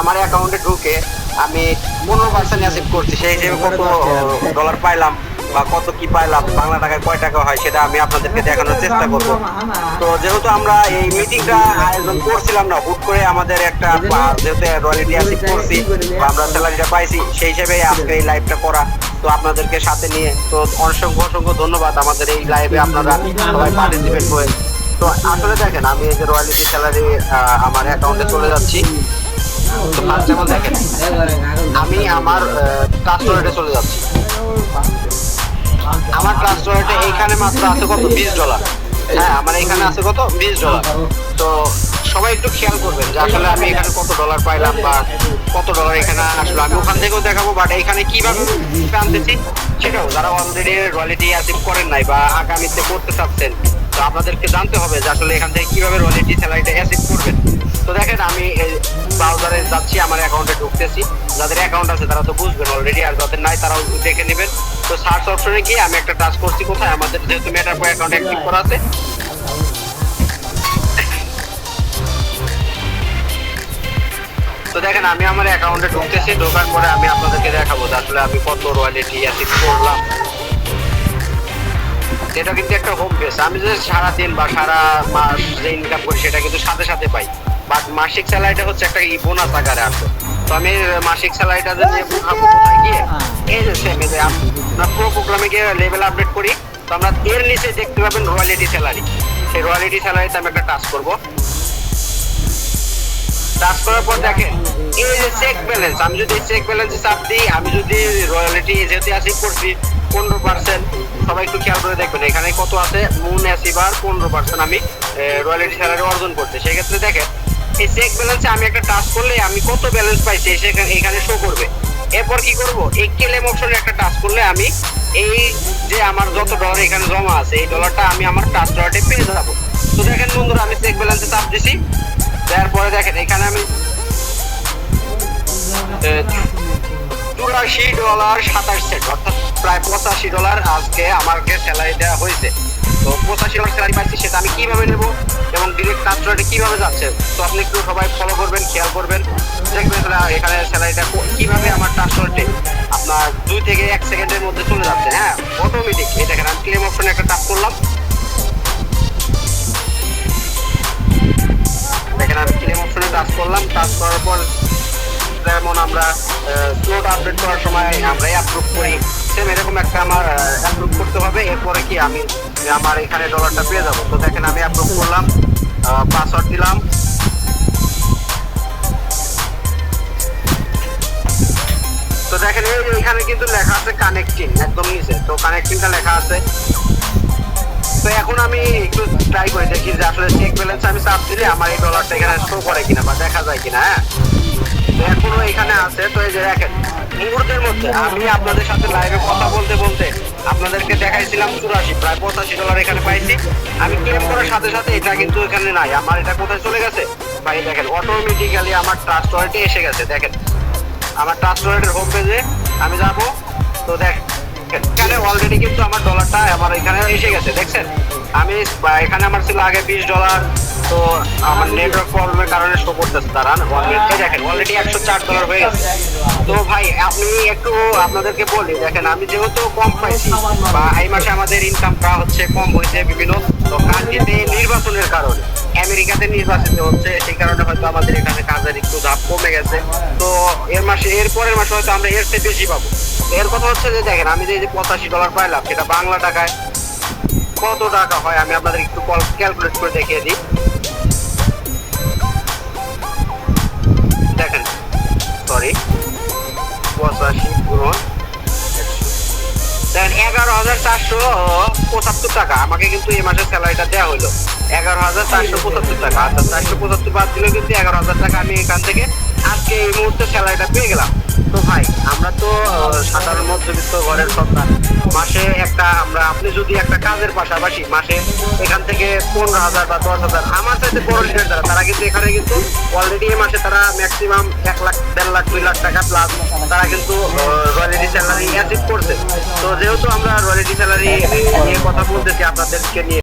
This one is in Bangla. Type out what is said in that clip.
আমার অ্যাকাউন্টে ঢুকে আমি পনেরো পার্সেন্ট করছি। সেই হিসেবে কত ডলার পাইলাম বা কত কি পাইলাম, বাংলা টাকায় কয় টাকা হয় সেটা আমি আপনাদেরকে দেখানোর চেষ্টা করব। তো যেহেতু আমরা এই মিটিংটা আয়োজন করছিলাম না, হুট করে আমাদের একটা যেহেতু করছি বা আমরা স্যালারিটা পাইছি, সেই হিসেবে আজকে এই লাইভটা করা। তো আপনাদেরকে সাথে নিয়ে তো অসংখ্য অসংখ্য ধন্যবাদ আমাদের এই লাইভে আপনারা সবাই পার্টিসিপেট করে তো আসলে দেখেন, আমি এই যে রয়্যালিটি স্যালারি আমার অ্যাকাউন্টে চলে যাচ্ছি। তো ফার্স্ট যেমন দেখেন, আমি আমার ট্রাস্ট চলে যাচ্ছি। আমার ট্রাস্ট এইখানে মাত্র আছে কত? বিশ ডলার হ্যাঁ আমার এখানে আছে কত? বিশ ডলার তো সবাই একটু খেয়াল করবেন যে আসলে আমি এখানে কত ডলার পাইলাম বা কত ডলার এখানে আসলো। আমি ওখান থেকেও দেখাবো বাট এখানে কীভাবে আনতেছি, সেটাও যারা অলরেডি রয়্যালিটি অ্যাচিভ করেন নাই বা আগামীতে করতে চাচ্ছেন তো আপনাদেরকে জানতে হবে যে আসলে এখান থেকে কীভাবে রয়্যালিটি স্যালারিটা অ্যাচিভ করবেন। তো দেখেন, আমি ব্রাউজারে যাচ্ছি, আমার অ্যাকাউন্টে ঢুকতেছি। যাদের অ্যাকাউন্ট আছে তারা তো বুঝবেন অলরেডি আর যাদের নাই তারাও দেখে নেবেন। তো সার্চ অপশনে গিয়ে আমি একটা টাচ করছি কোথায়? আমাদের যেহেতু মেটার পর অ্যাকাউন্ট অ্যাক্টিভ করা আছে। তো দেখেন, আমি আমার অ্যাকাউন্টে ঢুকতেছি, ঢোকার পরে আমি আপনাদেরকে দেখাবো আসলে আমি কত রয়্যালিটি অ্যাচিভ করলাম। এটা কিন্তু একটা হোম বেস আমি যদি সারা দিন বা সারা মাস যে ইনকাম করি সেটা কিন্তু সাথে সাথে পাই। বাট মাসিক স্যালারিটা হচ্ছে একটা বোনাস আকারে আসে তো আমি মাসিক স্যালারিটা যে নিয়ে উঠাবো কোথায় গিয়ে এই যে সেম যে আমরা প্রো প্রোগ্রামে গিয়ে লেভেল আপডেট করি। তো আমরা এর নিচে দেখতে পাবেন রয়্যালিটি স্যালারি সেই রয়্যালিটি স্যালারিতে আমি একটা টাচ করব। টাচ করার পর দেখেন, এই যে চেক ব্যালেন্স আমি যদি চেক ব্যালেন্সে চাপ দিই, আমি যদি রয়্যালিটি যেহেতু অ্যাসিভ করছি, পনেরো পার্সেন্ট সবাই একটু খেয়াল করে দেখবেন, এখানে কত আছে? মুন অ্যাসিভ আর পনেরো পার্সেন্ট আমি রয়্যালিটি স্যালারি অর্জন করছি। সেক্ষেত্রে দেখেন, এই চেক ব্যালেন্সে আমি একটা টাচ করলে আমি কত ব্যালেন্স পাইছি, সেখানে, এখানে শো করবে। এরপর কি করব? এই ক্লেম অপশনে একটা টাচ করলে আমি এই যে আমার যত ডলার এখানে জমা আছে, এই ডলারটা আমি আমার টাচ ডলারটে পেয়ে যাব। তো দেখেন বন্ধুরা, আমি চেক ব্যালেন্সে চাপ দিছি। তারপরে দেখেন এখানে আমি চুরাশি ডলার সাতাশ সেন্ট অর্থাৎ প্রায় পঁচাশি ডলার আজকে আমাকে স্যালারি দেওয়া হয়েছে। তো পঁচাশি ডলার স্যালারি পাচ্ছি সেটা আমি কীভাবে নেব এবং ডিরেক্ট ট্রান্সফারটা কীভাবে যাচ্ছে, তো আপনি একটু সবাই ফলো করবেন, খেয়াল করবেন। দেখবেন এখানে স্যালারিটা কীভাবে আমার ট্রান্সফারটে আপনার দুই থেকে এক সেকেন্ডের মধ্যে চলে যাচ্ছে হ্যাঁ অটোমেটিক এই দেখেন, আমি ক্লেম অপশনে একটা টাচ করলাম। ক্লেম অপশনে টাচ করলাম টাচ করার পর যেমন আমরা স্লোট আপডেট করার সময় আমরা অ্যাপ্রুভ করি। সেম এরকম একটা আমার অ্যাপ্রুভ করতে হবে, এরপরে কি আমি, আমার এখানে ডলারটা পেয়ে যাব। তো দেখেন আমি অ্যাপ্রুভ করলাম পাসওয়ার্ড দিলাম। তো দেখেন এখানে কিন্তু লেখা আছে কানেক্টিং একদম নিচে তো কানেক্টিংটা লেখা আছে। তো এখন আমি একটু ট্রাই করে দেখি যে আসলে চেক ব্যালেন্স আমি চাপ দিলে আমার এই ডলারটা এখানে শো করে কিনা বা দেখা যায় কিনা হ্যাঁ? তো এখনও এখানে আছে, তো এই যে দেখেন, মুহূর্তের মধ্যে আমি আপনাদের সাথে লাইভে কথা বলতে বলতে আপনাদেরকে দেখাইছিলাম চুরাশি, প্রায় পঁচাশি ডলার এখানে পাইছি। আমি ক্লেম করার সাথে সাথে এটা কিন্তু এখানে নাই। আমার এটা কোথায় চলে গেছে? ভাই, দেখেন অটোমেটিক্যালি আমার ট্রাস্ট ওয়ালেটে এসে গেছে, দেখেন। আমার ট্রাস্ট ওয়ালেটের হোম পেজে আমি যাব। তো দেখ এখানে অলরেডি কিন্তু আমার ডলারটা আমার এখানে এসে গেছে, দেখছেন? আমি এখানে আমার ছিল আগে বিশ ডলার তো আমার নেটওয়ার্ক প্রবলেমের কারণে শো করতেছে অলরেডি দেখেন অলরেডি একশো চার ডলার হয়ে গেছে। তো ভাই, আপনি একটু আপনাদেরকে বলি, দেখেন, আমি যেহেতু কম পাইছি, বা এই মাসে আমাদের ইনকামটা হচ্ছে কম হয়েছে বিভিন্ন কান্ট্রিতে নির্বাচনের কারণে, আমেরিকাতে নির্বাচিত হচ্ছে, সেই কারণে হয়তো আমাদের এখানে কাজের একটু ধাপ কমে গেছে। এর মাসে, এর পরের মাসে হয়তো আমরা এর চেয়ে বেশি পাবো। এর কথা হচ্ছে যে, দেখেন, আমি যে পঁচাশি ডলার পাইলাম, সেটা বাংলা টাকায় কত টাকা হয় আমি আপনাদের একটু ক্যালকুলেট করে দেখিয়ে দিই। দেখেন সরি পঁচাশি গুণন দেখেন, এগারো হাজার চারশো পঁচাত্তর টাকা, আমাকে কিন্তু এই মাসের স্যালারিটা দেওয়া হলো এগারো হাজার চারশো পঁচাত্তর টাকা অর্থাৎ চারশো পঁচাত্তর বাদ দিলে কিন্তু এগারো হাজার টাকা আমি এখান থেকে আজকে এই মুহূর্তে স্যালারিটা পেয়ে গেলাম। তো ভাই, আমরা তো সাধারণ মধ্যবিত্ত ঘরের সন্তান মাসে একটা, আমরা, আপনি যদি একটা কাজের পাশাপাশি মাসে এখান থেকে পনেরো হাজার বা দশ হাজার, আমার সাথে বড় লিডার যারা, তারা কিন্তু এখানে কিন্তু অলরেডি এই মাসে তারা ম্যাক্সিমাম এক লাখ, দেড় লাখ, দুই লাখ টাকা প্লাস তারা কিন্তু রয়্যালিটি স্যালারি অ্যাচিভ করছে। তো যেহেতু আমরা রয়্যালিটি স্যালারি নিয়ে কথা বলতেছি আপনাদেরকে নিয়ে